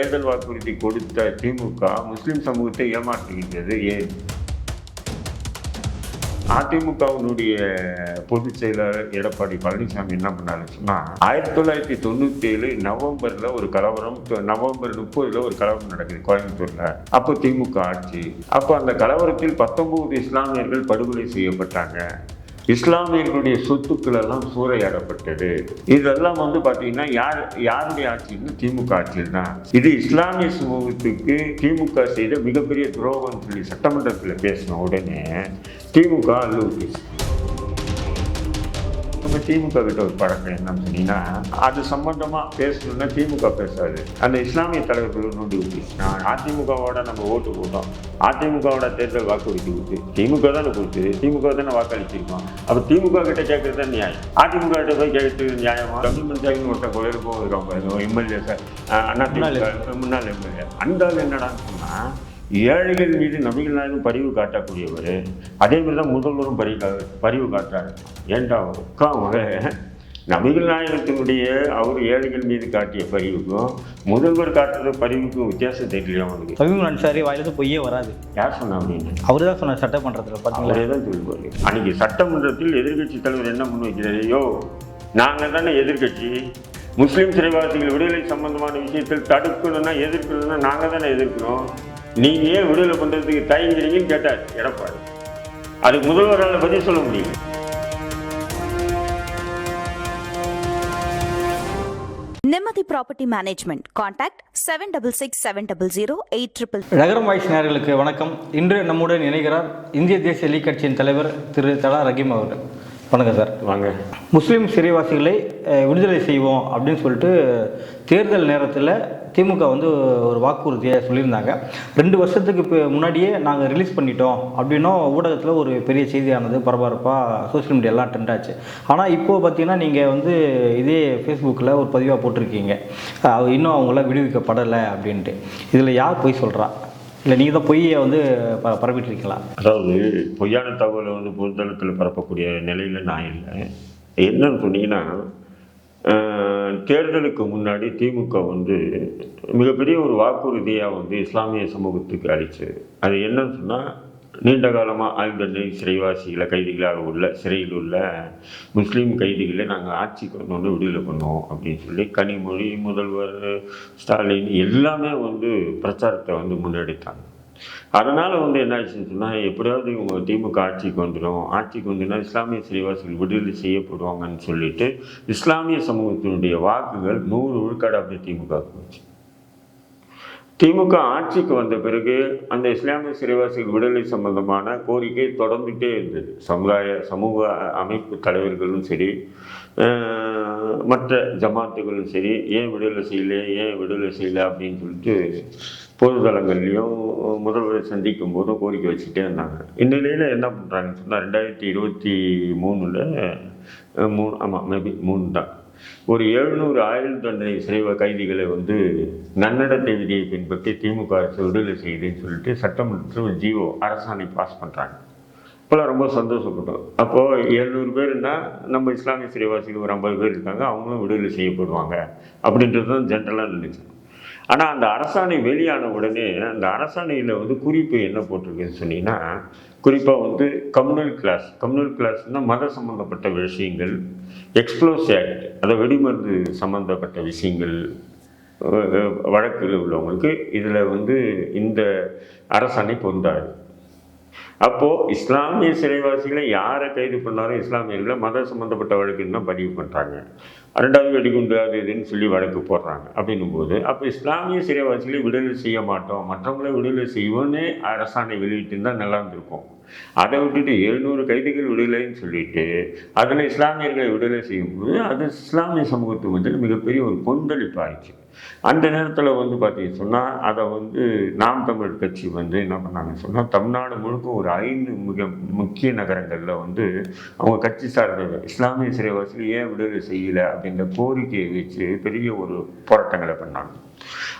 தேர்தல் வாக்குறுதி கொடுத்த திமுக முஸ்லிம் சமூகத்தை ஏமாற்றுகின்றது. ஏன்? அதிமுகவினுடைய பொதுச் செயலாளர் எடப்பாடி பழனிசாமி என்ன பண்ணாரு சொன்னா ஆயிரத்தி தொள்ளாயிரத்தி தொண்ணூத்தி ஏழு நவம்பர்ல ஒரு கலவரம் நவம்பர் முப்பதுல ஒரு கலவரம் நடக்குது கோயம்புத்தூர்ல. அப்போ திமுக ஆட்சி. அப்போ அந்த கலவரத்தில் பத்தொன்பது இஸ்லாமியர்கள் படுகொலை செய்யப்பட்டாங்க. இஸ்லாமியர்களுடைய சொத்துக்கள் எல்லாம் சூறையாடப்பட்டது. இதெல்லாம் வந்து பார்த்தீங்கன்னா யார் யாருடைய ஆட்சின்னு திமுக ஆட்சியில் தான் இது இஸ்லாமிய சமூகத்துக்கு திமுக செய்த மிகப்பெரிய துரோகம்னு சொல்லி சட்டமன்றத்தில் பேசின உடனே திமுக அல்லூட்டி நம்ம திமுக கிட்ட ஒரு பழக்கம் என்னன்னு சொன்னீங்கன்னா அது சம்பந்தமா பேசணும்னா திமுக பேசாது. அந்த இஸ்லாமிய தலைவர்கள் நோண்டி விட்டு நான் அதிமுகவோட நம்ம ஓட்டு போட்டோம். அதிமுகவோட தேர்தல் வாக்குறுதி கொடுத்து திமுக தானே கொடுத்து திமுக தானே வாக்களிச்சிருக்கோம். அப்போ திமுக கிட்ட கேட்கறது தான் நியாயம். அதிமுக கிட்ட போய் கேட்கறது நியாயமா? கம்மி பஞ்சாயத்து ஒருத்தன் கோயிலுக்கு போயிருக்காங்க எம்எல்ஏ சார் அண்ணா முன்னாள் எம்எல்ஏ. அந்த ஆள் என்னடான்னு சொன்னா ஏழைகள் மீது நபிகள் நாயகம் பரிவு காட்டக்கூடியவர் அதே மாதிரி தான் முதல்வரும் பரி பரிவு காட்டுறாரு. ஏண்டா உட்காம நபிகள் நாயகத்தினுடைய அவர் ஏழைகள் மீது காட்டிய பரிவுக்கும் முதல்வர் காட்டுற பரிவுக்கும் வித்தியாசம் தெரியல அவனுக்கு தமிழ் அன்சாரி வாயிலிருந்து பொய்யே வராது. யார் சொன்னா அப்படின்னு அவர் தான் சொன்னார் சட்டமன்றத்தில் பார்த்தீங்களா அவரே தான் சொல்லுவார். அன்னைக்கு சட்டமன்றத்தில் எதிர்க்கட்சி தலைவர் என்ன முன்வைக்கிறாரு யோ நாங்கள் தானே எதிர்க்கட்சி. முஸ்லீம் சிறைவாசிகள் விடுதலை சம்பந்தமான விஷயத்தில் தடுக்கணும்னா எதிர்க்கணும்னா நாங்கள் தானே எதிர்க்கணும். நீங்க ஏன் விடுதலை பண்றதுக்கு தயங்குறீங்கன்னு கேட்டார். எடப்பாடி. அதுக்கு முதல்வரால் பதில் சொல்ல முடியும்? Nimmathi property management contact seven double six seven double zero eight triple Nagaram voice நேயர்களுக்கு வணக்கம். இன்று நம்முடன் இணைகிறார் இந்திய தேசிய லீக் கட்சியின் தலைவர் திரு தலா ரஹீம் அவர்கள். வணக்கம் சார். வாங்க. முஸ்லீம் சிறைவாசிகளை விடுதலை செய்வோம் அப்படின்னு சொல்லிட்டு தேர்தல் நேரத்தில் திமுக வந்து ஒரு வாக்குறுதியை சொல்லியிருந்தாங்க. ரெண்டு வருஷத்துக்கு இப்போ முன்னாடியே நாங்கள் ரிலீஸ் பண்ணிட்டோம் அப்படின்னும் ஊடகத்தில் ஒரு பெரிய செய்தியானது பரபரப்பாக சோஷியல் மீடியாலாம் ட்ரெண்ட் ஆச்சு. ஆனால் இப்போது பார்த்தீங்கன்னா நீங்கள் வந்து இதே ஃபேஸ்புக்கில் ஒரு பதிவாக போட்டிருக்கீங்க. இன்னும் அவங்களாம் விடுவிக்கப்படலை அப்படின்ட்டு. இதில் யார் போய் சொல்கிறா இல்லை நீங்கள் தான் பொய்யை வந்து ப பரப்பிட்டுருக்கீங்களா? அதாவது பொய்யான தகவலை வந்து பொதுத்தளத்தில் பரப்பக்கூடிய நிலையில் நான் இல்லை. என்னன்னு சொன்னீங்கன்னா தேர்தலுக்கு முன்னாடி திமுக வந்து மிகப்பெரிய ஒரு வாக்குறுதியாக வந்து இஸ்லாமிய சமூகத்துக்கு அளித்தது அது என்னன்னு சொன்னால் நீண்ட காலமாக ஆயுள் சிறைவாசிகளை கைதிகளாக உள்ள சிறையில் உள்ள முஸ்லீம் கைதிகளை நாங்கள் ஆட்சிக்கு கொண்டு விடுதலை பண்ணுவோம் அப்படின்னு சொல்லி கனிமொழி முதல்வர் ஸ்டாலின் எல்லாமே வந்து பிரச்சாரத்தை வந்து முன்னெடுத்தாங்க. அதனால் வந்து என்ன சொன்னால் எப்படியாவது இவங்க திமுக ஆட்சிக்கு வந்துடும் ஆட்சிக்கு வந்துனா இஸ்லாமிய சிறைவாசிகள் விடுதலை செய்யப்படுவாங்கன்னு சொல்லிட்டு இஸ்லாமிய சமூகத்தினுடைய வாக்குகள் நூறு விழுக்காடு அப்படியே திமுக போச்சு திமுக ஆட்சிக்கு வந்த பிறகு அந்த இஸ்லாமிய சிறைவாசிகள் விடுதலை சம்பந்தமான கோரிக்கை தொடர்ந்துகிட்டே இருந்தது. சமுதாய சமூக அமைப்பு தலைவர்களும் சரி மற்ற ஜமாத்துகளும் சரி ஏன் விடுதலை செய்யலை ஏன் விடுதலை செய்யல அப்படின்னு சொல்லிட்டு பொதுதளங்கள்லையும் முதல்வரை சந்திக்கும் போதும் கோரிக்கை வச்சுக்கிட்டே இருந்தாங்க. இந்நிலையில் என்ன பண்ணுறாங்கன்னு சொன்னால் ரெண்டாயிரத்தி இருபத்தி மூணில் மூணு ஆமாம் மேபி மூணு தான். ஒரு எழுநூறு ஆயுள் தண்டனை சிறைவ கைதிகளை வந்து நன்னடத்தை விதியை பின்பற்றி திமுக அரசு விடுதலை செய்யுதுன்னு சொல்லிட்டு சட்டமன்றத்தில் ஒரு ஜிஓ அரசாணை பாஸ் பண்ணுறாங்க இப்போலாம் ரொம்ப சந்தோஷப்பட்டோம். அப்போது எழுநூறு பேருன்னா நம்ம இஸ்லாமிய சிறைவாசிகள் ஒரு ஐம்பது பேர் இருக்காங்க அவங்களும் விடுதலை செய்யப்படுவாங்க அப்படின்றது தான் ஜென்ரலாக நினைச்சோம் ஆனால் அந்த அரசாணை வெளியான உடனே அந்த அரசாணையில் வந்து குறிப்பு என்ன போட்டிருக்குன்னு சொன்னீங்கன்னா குறிப்பாக வந்து கம்யூனல் கிளாஸ் கம்யூனல் கிளாஸ்னால் மத சம்மந்தப்பட்ட விஷயங்கள் எக்ஸ்ப்ளோஸ் ஆக்ட் அதை வெடிமருந்து சம்மந்தப்பட்ட விஷயங்கள் வழக்கில் உள்ளவங்களுக்கு இதில் வந்து இந்த அரசாணை பொருந்தாது. அப்போது இஸ்லாமிய சிறைவாசிகளை யாரை கைது பண்ணாலும் இஸ்லாமியர்களை மத சம்மந்தப்பட்ட வழக்குன்னு தான் பதிவு பண்ணுறாங்க ரெண்டாவது வெடிகுண்டு அது இதுன்னு சொல்லி வழக்கு போடுறாங்க. அப்படின்னும் போது அப்போ இஸ்லாமிய சிறைவாசிகளை விடுதலை செய்ய மாட்டோம். மற்றவங்களை விடுதலை செய்வோன்னே அரசாணை வெளியிட்டு இருந்தால் நல்லா இருந்திருக்கும். அதை விட்டுட்டு எழுநூறு கைதிகள் விடுதலைன்னு சொல்லிட்டு அதில் இஸ்லாமியர்களை விடுதலை செய்யும்போது அது இஸ்லாமிய சமூகத்துக்கு வந்து மிகப்பெரிய ஒரு கொந்தளிப்பு ஆயிடுச்சு அந்த நேரத்தில் வந்து பார்த்தீங்கன்னு சொன்னால் அதை வந்து நாம் தமிழ் கட்சி வந்து என்ன பண்ணாங்கன்னு சொன்னால் தமிழ்நாடு முழுக்க ஒரு ஐந்து மிக முக்கிய நகரங்களில் வந்து அவங்க கட்சி சார்ந்த இஸ்லாமிய சிறைவாசிகள் ஏன் விடுதலை செய்யலை அப்படின்ற கோரிக்கையை வச்சு பெரிய ஒரு போராட்டங்களை பண்ணாங்க.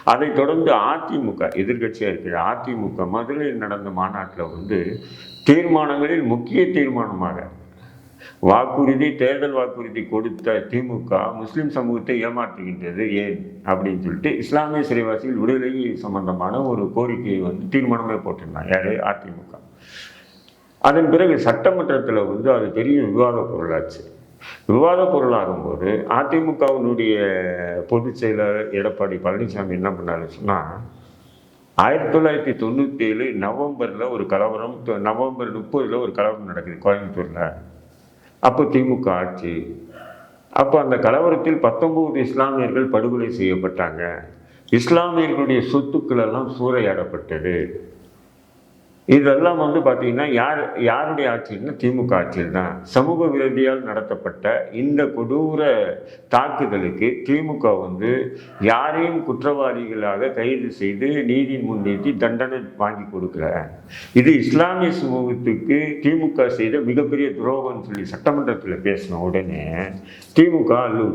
அதை தொடர்ந்து அதிமுக எதிர்கட்சியாக இருக்கிற அதிமுக மதுரையில் நடந்த மாநாட்டில் வந்து தீர்மானங்களில் முக்கிய தீர்மானமாக வாக்குறுதி தேர்தல் வாக்குறுதி கொடுத்த திமுக முஸ்லிம் சமூகத்தை ஏமாற்றுகின்றது ஏன்? அப்படின்னு சொல்லிட்டு இஸ்லாமிய சிறைவாசிகள் விடுதலை சம்பந்தமான ஒரு கோரிக்கையை வந்து தீர்மானமே போட்டிருந்தாங்க. யாரு? அதிமுக. அதன் பிறகு சட்டமன்றத்தில் வந்து அது பெரிய விவாத பொருளாச்சு. விவாத பொருளாகும்போது அதிமுகவினுடைய பொதுச் செயலர் எடப்பாடி பழனிசாமி என்ன பண்ணாரு சொன்னால் ஆயிரத்தி தொள்ளாயிரத்தி தொண்ணூற்றி ஏழு நவம்பரில் ஒரு கலவரம் நவம்பர் முப்பதில் ஒரு கலவரம் நடக்குது கோயம்புத்தூரில். அப்போ திமுக ஆட்சி. அப்போ அந்த கலவரத்தில் பத்தொம்போது இஸ்லாமியர்கள் படுகொலை செய்யப்பட்டாங்க. இஸ்லாமியர்களுடைய சொத்துக்கள் எல்லாம் சூறையாடப்பட்டது. இதெல்லாம் வந்து பார்த்திங்கன்னா யார் யாருடைய ஆட்சியில்னா திமுக ஆட்சியில் தான் சமூக விரோதியால் நடத்தப்பட்ட இந்த கொடூர தாக்குதலுக்கு திமுக வந்து யாரையும் குற்றவாளிகளாக கைது செய்து நீதியின் முன்னிறுத்தி தண்டனை வாங்கி கொடுக்கல. இது இஸ்லாமிய சமூகத்துக்கு திமுக செய்த மிகப்பெரிய துரோகம்னு சொல்லி சட்டமன்றத்தில் பேசின உடனே திமுக அல்லு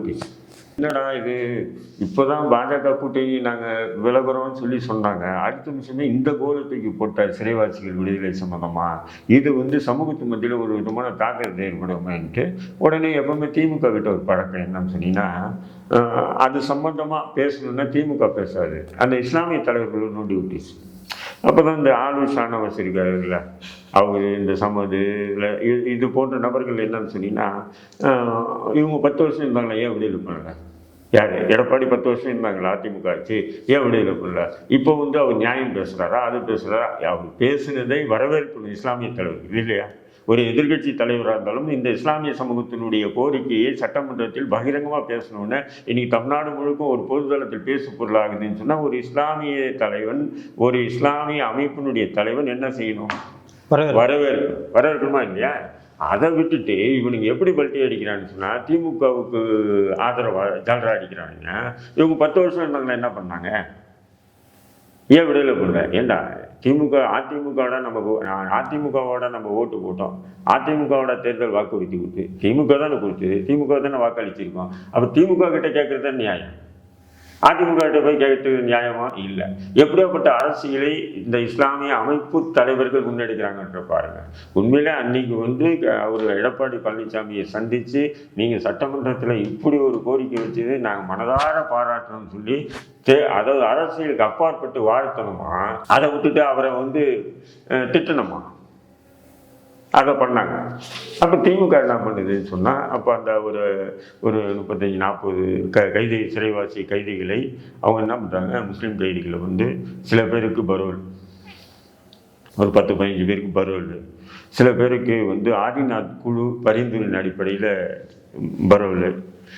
இல்லைடா என்னடா இது? இப்போதான் பாஜக கூட்டணி நாங்கள் விலகுறோம்னு சொல்லி சொன்னாங்க. அடுத்த நிமிஷமே இந்த கோலத்துக்கு போட்டார் சிறைவாசிகள் விடுதலை சம்மந்தமா இது வந்து சமூகத்து மத்தியில் ஒரு விதமான தாக்கத்தை ஏற்படுமேன்ட்டு உடனே எப்பவுமே திமுக கிட்ட ஒரு பழக்கம் என்னன்னு சொன்னீங்கன்னா அது சம்பந்தமாக பேசணுன்னா திமுக பேசாது. அந்த இஸ்லாமிய தலைவர்களும் நோண்டி விட்டுச்சு. அப்போ தான் இந்த ஆளு ஷானவாஸ் இருக்காருல்ல. அவர் இந்த சமது இல்லை இது இது போன்ற நபர்கள் என்னன்னு சொன்னீங்கன்னா இவங்க பத்து வருஷம் இருந்தாங்களா? ஏன் விடுதலை பண்ணல? யார்? எடப்பாடி பத்து வருஷம் இருந்தாங்களா? அதிமுக ஆச்சு ஏன் விடுதலை பண்ணல? இப்போ வந்து அவர் நியாயம் பேசுகிறாரா அது பேசுகிறாரா அவர் பேசுனதை வரவேற்பு இஸ்லாமிய தலைவர் இல்லையா? ஒரு எதிர்க்கட்சி தலைவராக இருந்தாலும் இந்த இஸ்லாமிய சமூகத்தினுடைய கோரிக்கையை சட்டமன்றத்தில் பகிரங்கமாக பேசணும்னு இன்னைக்கு தமிழ்நாடு முழுக்க ஒரு பொதுதளத்தில் பேசு பொருளாகுதுன்னு சொன்னால் ஒரு இஸ்லாமிய தலைவன் ஒரு இஸ்லாமிய அமைப்பினுடைய தலைவன் என்ன செய்யணும்? வரவேற்பு. வரவேற்கணுமா இல்லையா? அதை விட்டுட்டு இவனுங்க எப்படி பல்ட்டி அடிக்கிறான்னு சொன்னால் திமுகவுக்கு ஆதரவாக ஜாலரா அடிக்கிறானுங்க. இவங்க பத்து வருஷம் இருந்தாங்களா என்ன பண்ணாங்க? ஏன் விடுதலை பண்ணல ஏண்டா? திமுக அதிமுகவோட நம்ம அதிமுகவோட நம்ம ஓட்டு போட்டோம். அதிமுகவோட தேர்தல் வாக்குறுதி கொடுத்து திமுக தானே கொடுத்தது திமுக தானே வாக்களிச்சிருக்கோம். அப்போ திமுக கிட்ட கேட்குறது தான் நியாயம். அதிமுக போய் கேட்டது நியாயமா? இல்லை. எப்படியாப்பட்ட அரசியலை இந்த இஸ்லாமிய அமைப்பு தலைவர்கள் முன்னெடுக்கிறாங்கன்ற பாருங்க. உண்மையில அன்னைக்கு வந்து க- அவர் எடப்பாடி பழனிசாமியை சந்தித்து நீங்கள் சட்டமன்றத்தில் இப்படி ஒரு கோரிக்கை வச்சது நாங்கள் மனதார பாராட்டுறோம்னு சொல்லி தே அதாவது அரசியலுக்கு அப்பாற்பட்டு வாழ்த்தணுமா? அதை விட்டுட்டு அவரை வந்து திட்டணுமா? அதை பண்ணாங்க. அப்போ திமுக என்ன பண்ணுதுன்னு சொன்னால் அப்போ அந்த ஒரு ஒரு முப்பத்தஞ்சு நாற்பது க கைதி சிறைவாசி கைதிகளை அவங்க என்ன பண்ணுறாங்க முஸ்லீம் கைதிகளை வந்து சில பேருக்கு பரோல் ஒரு பத்து பதினஞ்சு பேருக்கு பரோல் சில பேருக்கு வந்து ஆதிநாத் குழு பரிந்துரையின் அடிப்படையில் பரோல்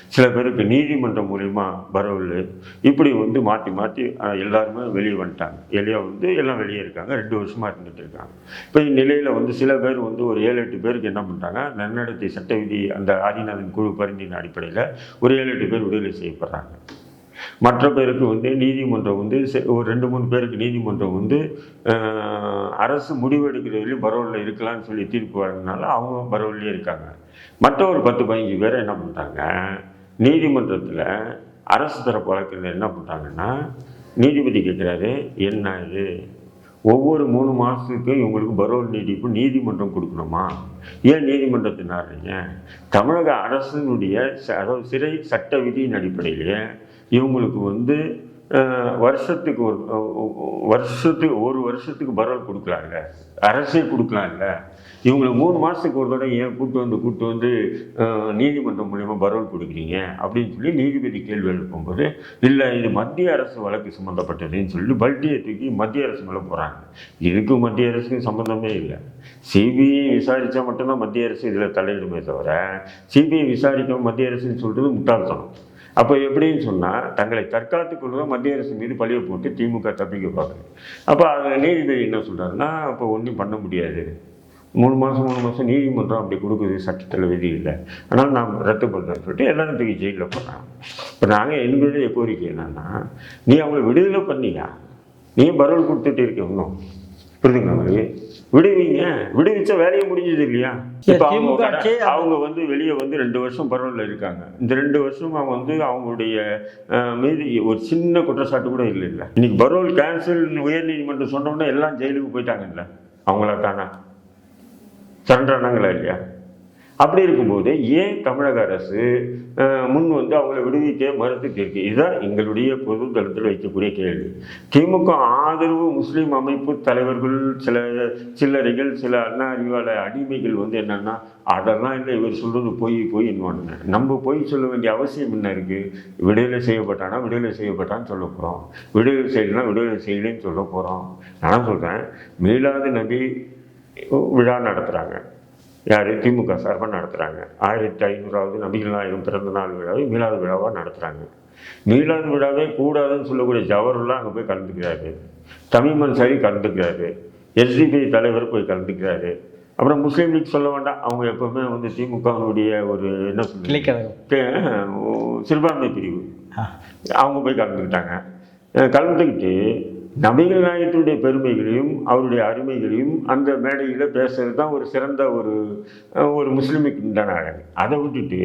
சில பேருக்கு நீதிமன்றம் மூலிமா வரவில்லை இப்படி வந்து மாற்றி மாற்றி எல்லாருமே வெளியே வந்துட்டாங்க. வெளியே வந்து எல்லாம் வெளியே இருக்காங்க. ரெண்டு வருஷமாக இருந்துட்டு இருக்காங்க. இப்போ இந்நிலையில் வந்து சில பேர் வந்து ஒரு ஏழு எட்டு பேருக்கு என்ன பண்ணுறாங்க நன்னடத்தை சட்ட விதி அந்த ஆதிநாதன் குழு பரிந்தின் அடிப்படையில் ஒரு ஏழு எட்டு பேர் விடுதலை செய்யப்படுறாங்க. மற்ற பேருக்கு வந்து நீதிமன்றம் வந்து செ- ஒரு ரெண்டு மூணு பேருக்கு நீதிமன்றம் வந்து அரசு முடிவெடுக்கிறதுலையும் பரவலில் இருக்கலாம்னு சொல்லி தீர்ப்பு வரதுனால அவங்க பரவல்லையே இருக்காங்க. மற்ற ஒரு பத்து பதினஞ்சு பேர் என்ன பண்ணுறாங்க நீதிமன்றத்தில் அரசு தரப்பு வழக்கில் என்ன பண்ணுறாங்கன்னா நீதிபதி கேட்குறாரு என்ன இது? ஒவ்வொரு மூணு மாதத்துக்கும் இவங்களுக்கு பரோல் நீடிப்பு நீதிமன்றம் கொடுக்கணுமா? ஏன் நீதிமன்றத்தை நாடுறீங்க தமிழக அரசினுடைய அதாவது சிறை சட்ட விதியின் அடிப்படையிலேயே இவங்களுக்கு வந்து வருஷத்துக்கு ஒரு வருஷத்துக்கு ஒரு வருஷத்துக்கு பரோல் கொடுக்கலாம்ல? அரசே கொடுக்கலாம்ல? இவங்களை மூணு மாதத்துக்கு ஒரு தடவை ஏன் கூட்டு வந்து கூட்டு வந்து நீதிமன்றம் மூலிமா பரவல் கொடுக்குறீங்க? அப்படின்னு சொல்லி நீதிபதி கேள்வி எழுப்பும்போது இல்லை இது மத்திய அரசு வழக்கு சம்மந்தப்பட்டதுன்னு சொல்லி பல்டியை தூக்கி மத்திய அரசு மேலே போகிறாங்க இதுக்கும் மத்திய அரசுக்கும் சம்மந்தமே இல்லை. சிபிஐ விசாரித்தா மட்டும்தான் மத்திய அரசு இதில் தலையிடுமே தவிர சிபிஐ விசாரிக்க மத்திய அரசுன்னு சொல்கிறது முட்டாள்தனம். அப்போ எப்படின்னு சொன்னால் தங்களை தற்காத்துக்குள்ள மத்திய அரசு மீது பழியை போட்டு திமுக தப்பிக்க பார்க்குது. அப்போ அது நீதிபதி என்ன சொல்கிறாருன்னா அப்போ ஒன்றும் பண்ண முடியாது. மூணு மாதம் மூணு மாதம் நீதிமன்றம் அப்படி கொடுக்குது சட்டத்தில் விதி இல்லை. ஆனால் நான் ரத்து பண்ணுறேன்னு சொல்லிட்டு எல்லாரும் தூக்கி ஜெயிலில் போடுறாங்க இப்போ நாங்கள் எங்களுடைய கோரிக்கை என்னன்னா நீ அவங்களை விடுதலை பண்ணியா? நீ பரோல் கொடுத்துட்டு இருக்க இன்னும். புரியுதுங்களா உங்களுக்கு? விடுவீங்க. விடுவிச்சா வேலையை முடிஞ்சது இல்லையா? இப்போ அவங்க அவங்க வந்து வெளியே வந்து ரெண்டு வருஷம் பரவலில் இருக்காங்க. இந்த ரெண்டு வருஷமா வந்து அவங்களுடைய மீது ஒரு சின்ன குற்றச்சாட்டு கூட இல்லை இல்லை இன்னைக்கு பரோல் கேன்சல் உயர் நீதிமன்றம் சொன்னோம்னா எல்லாம் ஜெயிலுக்கு போயிட்டாங்கல்ல. அவங்களா தானா சரண்டர் இல்லையா? அப்படி இருக்கும்போது ஏன் தமிழக அரசு முன் வந்து அவங்கள விடுவிக்க மறுத்துட்டு இருக்கு இதுதான் எங்களுடைய பொது தளத்தில் வைக்கக்கூடிய கேள்வி. திமுக ஆதரவு முஸ்லீம் அமைப்பு தலைவர்கள் சில சில்லறைகள் சில அண்ணா அறிவாள அடிமைகள் வந்து என்னன்னா அதெல்லாம் இல்லை இவர் சொல்றது பொய் பொய் இன்னொன்று நம்ம பொய் சொல்ல வேண்டிய அவசியம் என்ன இருக்கு? விடுதலை செய்யப்பட்டானா விடுதலை செய்யப்பட்டான்னு சொல்ல போகிறோம் விடுதலை செய்யலைன்னா விடுதலை செய்யலைன்னு சொல்ல போகிறோம் நான் சொல்கிறேன் மீளாது நபி விழா நடத்துகிறாங்க யார்? திமுக சார்பாக நடத்துகிறாங்க ஆயிரத்தி ஐநூறாவது நபிகள் நாயகம் பிறந்த நாள் விழாவை மீளாது விழாவாக நடத்துகிறாங்க மீளாது விழாவே கூடாதுன்னு சொல்லக்கூடிய ஜவஹர்லாம் அங்கே போய் கலந்துக்கிறாரு. தமிழ் சரி கலந்துக்கிறாரு. எஸ்டிபி தலைவர் போய் கலந்துக்கிறாரு. அப்புறம் முஸ்லீம் லீக் சொல்ல வேண்டாம். அவங்க எப்பவுமே வந்து திமுகவினுடைய ஒரு என்ன தே- சிறுபான்மை பிரிவு. அவங்க போய் கலந்துக்கிட்டாங்க. கலந்துக்கிட்டு நபிகள் நாயகத்துடைய பெருமைகளையும் அவருடைய அருமைகளையும் அந்த மேடையில் பேசுறது தான் ஒரு சிறந்த ஒரு ஒரு முஸ்லிமுக்கு உண்டான அழகு. அதை விட்டுட்டு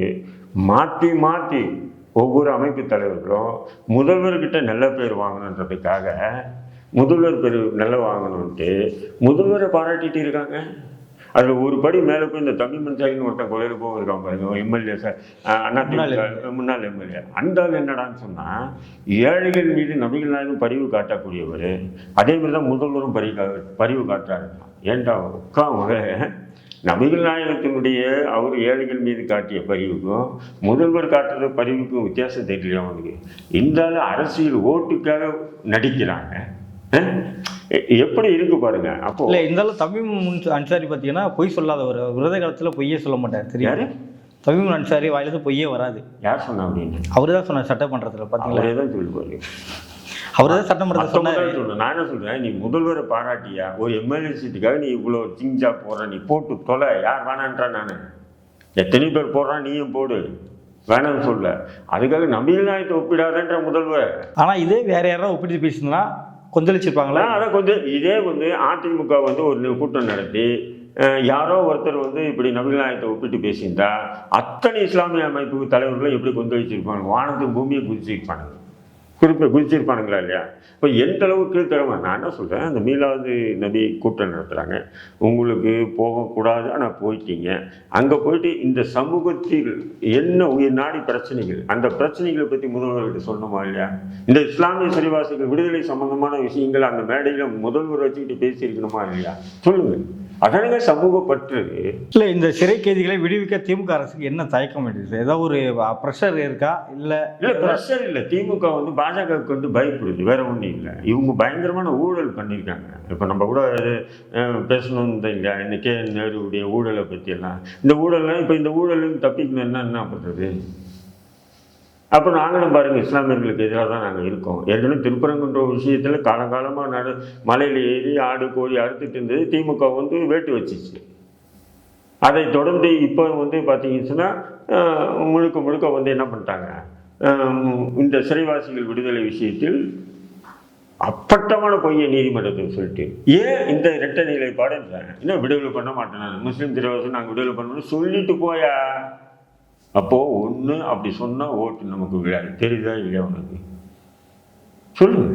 மாற்றி மாற்றி ஒவ்வொரு அமைப்பு தலைவர்களும் முதல்வர்கிட்ட நல்ல பேர் வாங்கணுன்றதுக்காக முதல்வர் பேர் நல்ல வாங்கணுன்ட்டு முதல்வரை பாராட்டிட்டு இருக்காங்க. அதில் ஒரு படி மேலே போய் இந்த தமிழ் மன்சாயின்னு ஒருத்தன் கொலையில் போக இருக்கான் பாருங்க எம்எல்ஏ சார். அண்ணா முன்னாள் எம்எல்ஏ. அந்த ஆள் என்னடான்னு சொன்னால் ஏழைகள் மீது நபிகள் நாயகம் பரிவு காட்டக்கூடியவர் அதே மாதிரி தான் முதல்வரும் பரி பரிவு காட்டுறாரு. ஏன்டா உட்கா நபிகள் நாயகத்தினுடைய அவர் ஏழைகள் மீது காட்டிய பரிவுக்கும் முதல்வர் காட்டுற பரிவுக்கும் வித்தியாசம் தெரியல அவனுக்கு இந்த ஆளு அரசியல் ஓட்டுக்காக நடிக்கிறாங்க. எப்படி இருக்கு பாருங்க. அப்போ இல்லை இருந்தாலும் தமிழ் அன்சாரி பார்த்தீங்கன்னா பொய் சொல்லாதவர் விரத காலத்தில் பொய்யே சொல்ல மாட்டார் தெரியும்? யாரு? தமிழ் அன்சாரி வாயிலிருந்து பொய்யே வராது. யார் சொன்னா அப்படின்னு அவர் தான் சொன்னார் சட்டமன்றத்தில் பார்த்தீங்களா அவரே தான் சொல்லுவாரு அவர் தான் சட்டமன்றத்தில் சொன்னார். நான் என்ன சொல்றேன் நீ முதல்வரை பாராட்டியா? ஒரு எம்எல்ஏ சீட்டுக்காக நீ இவ்வளோ சிஞ்சா போடுற நீ போட்டு தொலை. யார் வேணான்றா நான்? எத்தனை பேர் போடுறான் நீயும் போடு. வேணாம்னு சொல்ல. அதுக்காக நம்பிக்கை நாயத்தை ஒப்பிடாதன்ற முதல்வர். ஆனால் இதே வேற யாராவது ஒப்பிட்டு பேசினா கொந்தளிச்சிருப்பாங்களா? அதான் கொஞ்சம் இதே வந்து அதிமுக வந்து ஒரு கூட்டம் நடத்தி யாரோ ஒருத்தர் வந்து இப்படி நபிகள் நாயகத்தை ஒப்பிட்டு பேசியிருந்தா அத்தனை இஸ்லாமிய அமைப்பு தலைவர்களும் எப்படி கொந்தளிச்சிருப்பாங்க? வானத்து பூமியை குதிச்சிருப்பானுங்க. குறிப்பை குதிச்சிருப்பானுங்களா இல்லையா? இப்போ எந்த அளவுக்கு திறமை நான் என்ன சொல்கிறேன் அந்த மீலாது நபி கூட்டம் நடத்துகிறாங்க உங்களுக்கு போகக்கூடாது ஆனால் போயிட்டீங்க. அங்கே போயிட்டு இந்த சமூகத்தில் என்ன உயிர் நாடி பிரச்சனைகள்? அந்த பிரச்சனைகளை பற்றி முதல்வர்கிட்ட சொல்லணுமா இல்லையா? இந்த இஸ்லாமிய சிறைவாசிகள் விடுதலை சம்பந்தமான விஷயங்கள் அந்த மேடையில் முதல்வர் வச்சுக்கிட்டு பேசியிருக்கணுமா இல்லையா? சொல்லுங்கள் அதானுங்க சமூக பற்று இல்லை இந்த சிறை கைதிகளை விடுவிக்க திமுக அரசுக்கு என்ன தயக்கம் இருக்குது ஏதாவது ஒரு ப்ரெஷர் இருக்கா? இல்லை இல்லை ப்ரெஷர் இல்லை. திமுக வந்து பாஜகவுக்கு வந்து பயப்படுது. வேற ஒன்றும் இல்லை. இவங்க பயங்கரமான ஊழல் பண்ணியிருக்காங்க. இப்போ நம்ம கூட பேசணும் இல்லையா இந்த கே நேருடைய ஊழலை பற்றியெல்லாம் இந்த ஊழல்லாம் இப்போ இந்த ஊழலுக்கு தப்பிக்கணும். என்ன என்ன பண்ணுறது அப்போ நாங்களும் பாருங்கள் இஸ்லாமியர்களுக்கு எதிராக தான் நாங்கள் இருக்கோம். ஏற்கனவே திருப்பரங்குன்ற விஷயத்தில் காலங்காலமாக நட மலையில் ஏறி ஆடு கோழி அறுத்துட்டு இருந்தது திமுக வந்து வேட்டு வச்சிச்சு. அதை தொடர்ந்து இப்போ வந்து பார்த்தீங்கன்னா முழுக்க முழுக்க வந்து என்ன பண்ணிட்டாங்க? இந்த சிறைவாசிகள் விடுதலை விஷயத்தில் அப்பட்டமான பொய்யை நீதிமன்றத்தில் சொல்லிட்டு ஏன் இந்த இரட்டை நிலைப்பாடு? இன்னும் விடுதலை பண்ண மாட்டேன் முஸ்லீம் சிறைவாசி நாங்கள் விடுதலை பண்ணணும்னு சொல்லிட்டு போயா? அப்போது ஒன்று அப்படி சொன்னால் ஓட்டு நமக்கு விழாது தெரியுதா இல்லையா உனக்கு? சொல்லுங்க.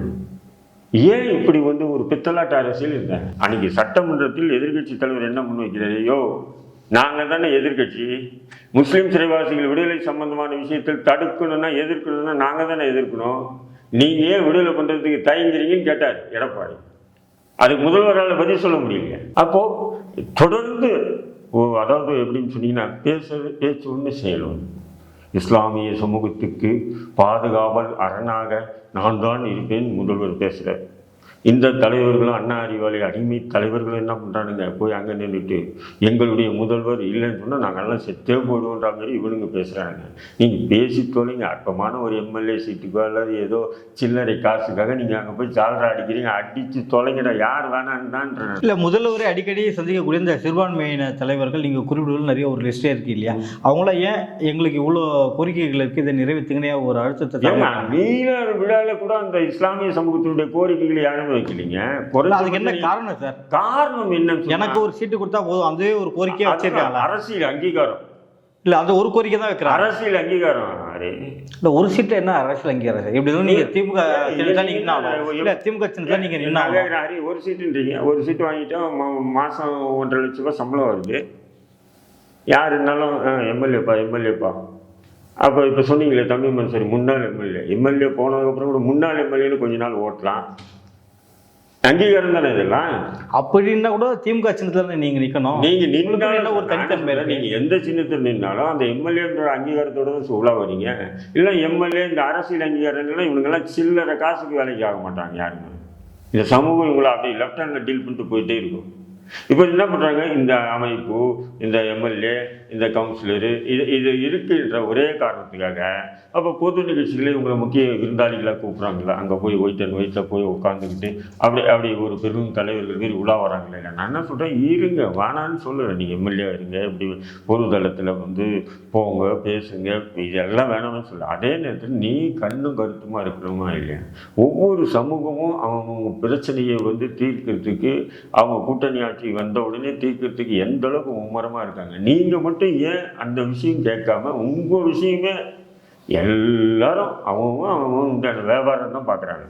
ஏன் இப்படி வந்து ஒரு பித்தலாட்ட அரசியல் இருந்தேன் அன்னைக்கு சட்டமன்றத்தில் எதிர்க்கட்சி தலைவர் என்ன முன் வைக்கிறாரையோ நாங்கள் தானே எதிர்க்கட்சி. முஸ்லீம் சிறைவாசிகள் விடுதலை சம்பந்தமான விஷயத்தில் தடுக்கணும்னா எதிர்க்கணும்னா நாங்கள் தானே எதிர்க்கணும். நீங்கள் ஏன் விடுதலை பண்ணுறதுக்கு தயங்குறீங்கன்னு கேட்டார் எடப்பாடி. அதுக்கு முதல்வரால் பதில் சொல்ல முடியல. அப்போது தொடர்ந்து அதாவது எப்படின்னு சொன்னீங்கன்னா பேசுறது பேச்சு ஒன்று செயல் ஒன்று இஸ்லாமிய சமூகத்துக்கு பாதுகாவல் அரணாக நான் தான் இருப்பேன் முதல்வர் பேசுகிறார் இந்த தலைவர்களும் அண்ணா அறிவாளி அடிமை தலைவர்களும் என்ன பண்ணுறானுங்க போய் அங்கே நின்றுட்டு எங்களுடைய முதல்வர் இல்லைன்னு சொன்னால் நாங்கள்லாம் செத்தே போடுவோன்ற மாதிரி இவனுங்க பேசுகிறாங்க நீங்கள் பேசி தொலைங்க அற்பமான ஒரு எம்எல்ஏ சீட்டுக்கோ அல்லது ஏதோ சில்லறை காசுக்காக நீங்கள் அங்கே போய் ஜாலரா அடிக்கிறீங்க அடித்து தொலைங்கடா யார் வேணான்டான்ற இல்லை முதல்வரை அடிக்கடி சந்திக்கக்கூடிய இந்த சிறுபான்மையின தலைவர்கள் நீங்கள் குறிப்பிடுவது நிறைய ஒரு லிஸ்டே இருக்கு இல்லையா? அவங்களாம் ஏன் எங்களுக்கு இவ்வளோ கோரிக்கைகள் இருக்குது இதை நிறைவேற்றுங்கனே ஒரு அழுத்தத்தை மீனவர் விழாவில் கூட அந்த இஸ்லாமிய சமூகத்தினுடைய கோரிக்கைகளை யாரும் வைக்கலீங்க. அதுக்கு என்ன காரணம் சார்? காரணம் என்னன்னு சொன்னா, எனக்கு ஒரு சீட்டு கொடுத்தா போதும். அதுவே ஒரு கோரிக்கையை வச்சிருக்காங்களா? அரசியல் அங்கீகாரம். இல்லை அந்த ஒரு கோரிக்கை தான் வைக்கிறாங்க. அரசியல் அங்கீகாரம். அரே. இல்லை ஒரு சீட்டு என்ன அரசியல் அங்கீகாரம் சார்? இருந்தாலும் நீங்கள் திமுக என்ன இல்ல, திமுக சின்னதா நீங்கள் என்ன நாங்க ஆகும் ஹரி, ஒரு சீட்டுன்றீங்க. ஒரு சீட்டு வாங்கிட்டா மா- மாசம் ஒன்றரை லட்ச ரூபாய் சம்பளம் வருது. யார் இருந்தாலும் எம்எல்ஏப்பா எம்எல்ஏப்பா. அப்போ இப்போ சொன்னீங்களே தமிழ் மனுஷன் முன்னாள் எம்எல்ஏ. எம்எல்ஏ போனதுக்கப்புறம் கூட முன்னாள் எம்எல்ஏன்னு கொஞ்ச நாள் ஓட்டலாம். அங்கீகாரம் தானே இதெல்லாம்? அப்படின்னா கூட திமுக சின்னத்துல நீங்க நிக்கணும். நீங்க உங்களுக்கு என்ன நின்னாலும் ஒரு தனித்தன்மை இருக்கு? நீங்க எந்த சின்னத்தில் நின்னாலும் அந்த எம்எல்ஏன்ற அங்கீகாரத்தோட தான் உள்ள வரீங்க. இல்லை எம்எல்ஏ இந்த அரசியல் அங்கீகாரம் இல்லைன்னா இவங்கெல்லாம் சில்லறை காசுக்கு வேலைக்கு ஆக மாட்டாங்க யாருமே. இந்த சமூகம் இவங்களை அப்படி லெஃப்ட் ஹேண்டில் டீல் பண்ணிட்டு போயிட்டே இருக்கும். இப்போ என்ன பண்ணுறாங்க இந்த அமைப்பு இந்த எம்எல்ஏ இந்த கவுன்சிலரு இது இது இருக்குன்ற ஒரே காரணத்துக்காக அப்போ பொது நிகழ்ச்சிகளே உங்களை முக்கிய விருந்தாளிகளாக கூப்பிட்றாங்களா? அங்கே போய் ஒயிட்டன் அண்ட் ஒயிட்டில் போய் உட்காந்துக்கிட்டு அப்படி அப்படி ஒரு பெரும் தலைவர்கள் மாரி உலா வராங்களே நான் என்ன சொல்கிறேன் இருங்க வேணான்னு சொல்லுறேன் நீங்கள் எம்எல்ஏ இருங்க இப்படி பொது தளத்தில் வந்து போங்க பேசுங்க இதெல்லாம் வேணாம்னு சொல்ல. அதே நேரத்தில் நீ கண்ணும் கருத்துமாக இருக்கிறவமா இல்லையா? ஒவ்வொரு சமூகமும் அவங்க பிரச்சனையை வந்து தீர்க்கிறதுக்கு அவங்க கூட்டணி ஆட்சி வந்த உடனே தீர்க்கிறதுக்கு எந்த அளவுக்கு மும்முரமாக இருக்காங்க. நீங்கள் மட்டும் ஏன் அந்த விஷயம் கேட்காம உங்கள் விஷயமே எல்லாரும் அவங்க அவங்க உண்டான வியாபாரம் தான் பார்க்குறாங்க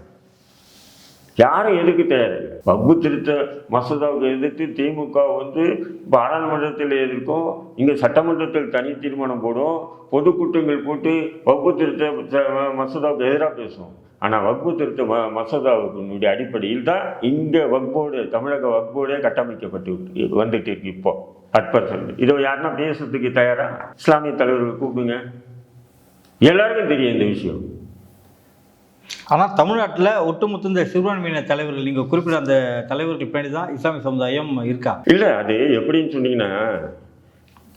யாரும் எதுக்கு தயாரில்லை வகுப்பு திருத்த மசோதாவுக்கு எதிர்த்து திமுக வந்து பாராளுமன்றத்தில் எதிர்க்கும் இங்கே சட்டமன்றத்தில் தனி தீர்மானம் போடும் பொதுக்கூட்டங்கள் போட்டு வகுப்பு திருத்த மசோதாவுக்கு எதிராக பேசும் ஆனால் வகுப்பு திருத்த ம மசோதாவுடைய அடிப்படையில் தான் இங்கே வகுப்போடு தமிழக வகுப்போடே கட்டமைக்கப்பட்டு வந்துட்டு இருக்கு இப்போ. அட் இதை யாருன்னா பேசுறதுக்கு தயாரா? இஸ்லாமிய தலைவர்கள் கூப்பிடுங்க. எல்லாருக்கும் தெரியும் இந்த விஷயம். ஆனால் தமிழ்நாட்டில் ஒட்டுமொத்த இந்த சிறுபான்மையின தலைவர்கள் நீங்கள் குறிப்பிட்ட அந்த தலைவர்கள் பின்னாடி தான் இஸ்லாமிய சமுதாயம் இருக்கா? இல்லை அது எப்படின்னு சொன்னீங்கன்னா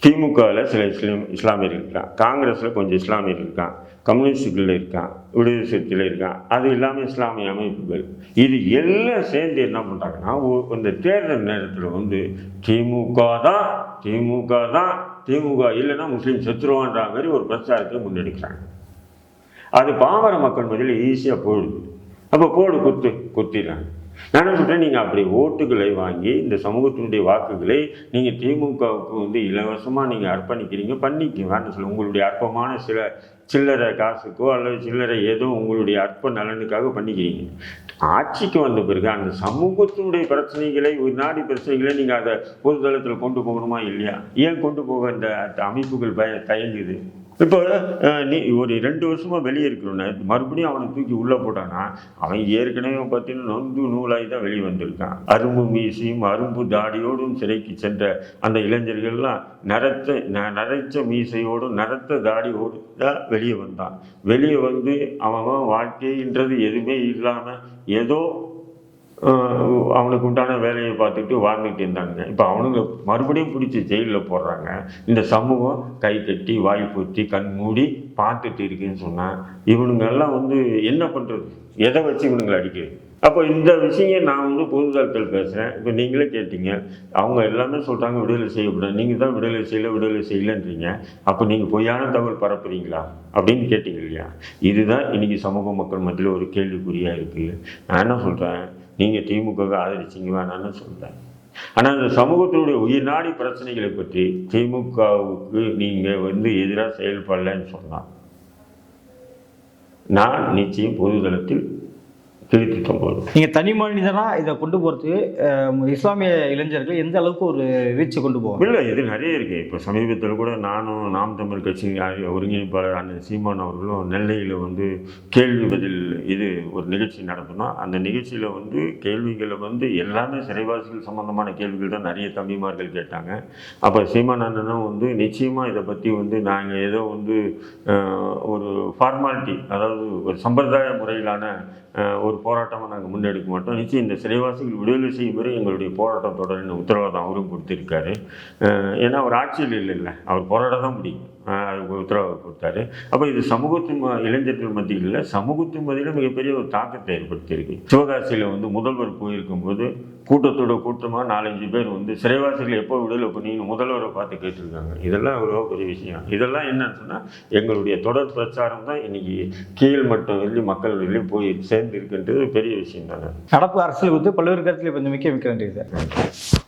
திமுகவில் சில இஸ்லாம் இஸ்லாமியர்கள் இருக்கான் காங்கிரஸில் கொஞ்சம் இஸ்லாமியர்கள் இருக்கான் கம்யூனிஸ்டுகளில் இருக்கான் விடுதலை சிறுத்தையில் இருக்கான் அது இல்லாமல் இஸ்லாமிய அமைப்புகள். இது எல்லாம் சேர்ந்து என்ன பண்ணுறாங்கன்னா இந்த தேர்தல் நேரத்தில் வந்து திமுக தான் திமுக தான் திமுக இல்லைன்னா முஸ்லீம் செத்துருவான்ற மாதிரி ஒரு பிரச்சாரத்தை முன்னெடுக்கிறாங்க. அது பாமர மக்கள் மத்தியில் ஈஸியாக போடுது அப்போ போடு குத்து குத்திடுறாங்க. நான் என்ன சொல்கிறேன் நீங்கள் அப்படி ஓட்டுகளை வாங்கி இந்த சமூகத்தினுடைய வாக்குகளை நீங்கள் திமுகவுக்கு வந்து இலவசமாக நீங்கள் அர்ப்பணிக்கிறீங்க பண்ணிக்க வேண்டாம் சொல்ல உங்களுடைய அற்பமான சில சில்லறை காசுக்கோ அல்லது சில்லறை ஏதோ உங்களுடைய அற்ப நலனுக்காக பண்ணிக்கிறீங்க. ஆட்சிக்கு வந்த பிறகு அந்த சமூகத்தினுடைய பிரச்சனைகளை ஒரு நாடி பிரச்சனைகளை நீங்கள் அதை பொதுதளத்தில் கொண்டு போகணுமா இல்லையா? ஏன் கொண்டு போக இந்த அமைப்புகள் பய தயங்குது? இப்போ நீ ஒரு ரெண்டு வருஷமாக வெளியே இருக்கிறோன்னு மறுபடியும் அவனை தூக்கி உள்ளே போட்டானா அவன் ஏற்கனவே பார்த்தீங்கன்னா நொந்து நூலாகி தான் வெளியே வந்திருக்கான். அரும்பு மீசையும் அரும்பு தாடியோடும் சிறைக்கு சென்ற அந்த இளைஞர்கள்லாம் நரத்த ந- நரைச்ச மீசையோடும் நரத்த தாடியோடு தான் வெளியே வந்தான். வெளியே வந்து அவன் அவன் வாழ்க்கைன்றது எதுவுமே இல்லாமல் ஏதோ அவனுக்கு உண்டான வேலையை பார்த்துட்டு வாழ்ந்துட்டு இருந்தாங்க. இப்போ அவனுங்க மறுபடியும் பிடிச்சி ஜெயிலில் போடுறாங்க. இந்த சமூகம் கை கட்டி வாய் பூத்தி கண் மூடி பார்த்துட்டு இருக்குன்னு சொன்னால் இவனுங்க எல்லாம் வந்து என்ன பண்ணுறது எதை வச்சு இவனுங்களை அடிக்கிறது? அப்போ இந்த விஷயம் நான் வந்து பொதுதளத்தில் பேசுகிறேன் இப்போ நீங்களே கேட்டீங்க. அவங்க எல்லாமே சொல்கிறாங்க விடுதலை செய்யக்கூடாது நீங்கள் தான் விடுதலை செய்யல விடுதலை செய்யலைன்றீங்க. அப்போ நீங்கள் பொய்யான தகவல் பரப்புறீங்களா? அப்படின்னு கேட்டீங்க இல்லையா? இதுதான் இன்றைக்கி சமூக மக்கள் மத்தியில் ஒரு கேள்விக்குறியாக இருக்குது நான் என்ன சொல்கிறேன் நீங்கள் திமுகவை ஆதரிச்சிங்க வேணான்னு சொல்கிறேன் ஆனால் இந்த சமூகத்தினுடைய உயிர்நாடி பிரச்சனைகளை பற்றி திமுகவுக்கு நீங்கள் வந்து எதிராக செயல்படலைன்னு சொன்னால் நான் நிச்சயம் பொதுதளத்தில் கிழித்து தொங்குவேன் நீங்க தனி மனிதனா இதை கொண்டு போறதுக்கு அஹ், இஸ்லாமிய இளைஞர்கள் எந்த அளவுக்கு ஒரு ரீச் கொண்டு போவாங்க? இல்லை இது நிறைய இருக்குது இப்போ சமீபத்தில் கூட நானும் நாம் தமிழ் கட்சி ஒருங்கிணைப்பாளர் அண்ணன் சீமான் அவர்களும் நெல்லையில் வந்து கேள்வி பதில் இது ஒரு நிகழ்ச்சி நடத்தினோம். அந்த நிகழ்ச்சியில் வந்து கேள்விகளை வந்து எல்லாமே சிறைவாசிகள் சம்மந்தமான கேள்விகள் தான் நிறைய தம்பிமார்கள் கேட்டாங்க. அப்போ சீமான் அண்ணனும் வந்து நிச்சயமாக இதை பற்றி வந்து நாங்கள் ஏதோ வந்து ஒரு ஃபார்மாலிட்டி அதாவது ஒரு சம்பிரதாய முறையிலான ஒரு போராட்டமாக நாங்கள் முன்னெடுக்க மாட்டோம். நிச்சயம் இந்த சிறைவாசிகள் விடுதலை செய்யும் வரை எங்களுடைய போராட்டம் தொடரின் உத்தரவாதம் அவரும் கொடுத்துருக்காரு. ஏன்னா அவர் ஆட்சியில் இல்லைல்ல. அவர் போராட தான் முடியும். அதுக்கு உத்தரவாதம் கொடுத்தாரு. அப்போ இது சமூகத்தின் ம- இளைஞர்கள் மத்தியில் இல்லை. சமூகத்தின் மத்தியில் மிகப்பெரிய ஒரு தாக்கத்தை ஏற்படுத்தியிருக்கு. சிவகாசியில் வந்து முதல்வர் போயிருக்கும்போது கூட்டத்தோட கூட்டமாக நாலஞ்சு பேர் வந்து சிறைவாசிகள் எப்போ விடுதலை பண்ணி முதல்வரை பார்த்து கேட்டிருக்காங்க. இதெல்லாம் ஒரு பெரிய விஷயம். இதெல்லாம் என்னன்னு சொன்னால் எங்களுடைய தொடர் பிரச்சாரம் தான் இன்னைக்கு கீழ் மட்டம் வெளியே மக்கள் வெளியே போய் சேர்ந்து இருக்குன்றது பெரிய விஷயம் தானே. நடப்பு அரசியல் வந்து பல்வேறு கருத்தில் கொஞ்சம் மிக்க மிக்க நன்றி சார்.